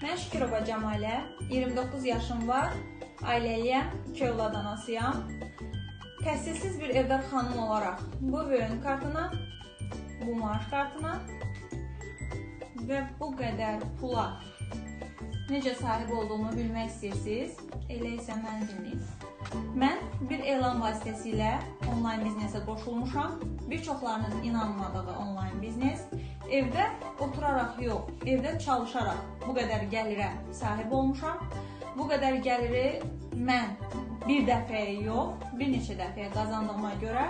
Mən Şükürova Cəmalə, 29 yaşım var, ailəliyəm, 2 övlad anasıyam. Təhsilsiz bir evdar xanım olaraq bu böyün kartına, bu maaş kartına və bu qədər pula necə sahib olduğumu bilmək istəyirsiniz? Elə isə məni dinləyin. Mən bir elan vasitəsilə onlayn biznesə qoşulmuşam. Bir çoxlarının inanmadığı onlayn biznes. Evdə oturaraq yox, evdə çalışaraq bu qədər gəlirə sahib olmuşam. Bu qədər gəliri mən bir dəfəyə yox, bir neçə dəfəyə qazandığıma görə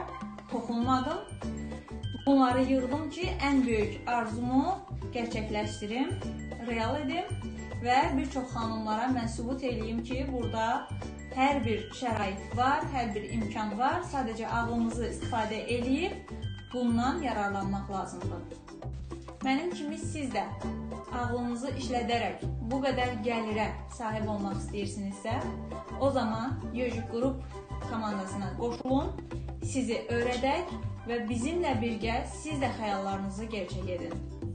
toxunmadım. Bunları yığdım ki, ən böyük arzumu gerçəkləşdirim, real edim və bir çox xanımlara mən sübut eləyim ki, burada hər bir şərait var, hər bir imkan var. Sadəcə ağlımızı istifadə eləyib bundan yararlanmaq lazımdır. Mənim kimi siz də ağlınızı işlədərək bu qədər gəlirə sahib olmaq istəyirsinizsə, o zaman Yojik qrup komandasına qoşulun, sizi öyrədək və bizimlə birgə siz də xəyallarınızı gerçək edin.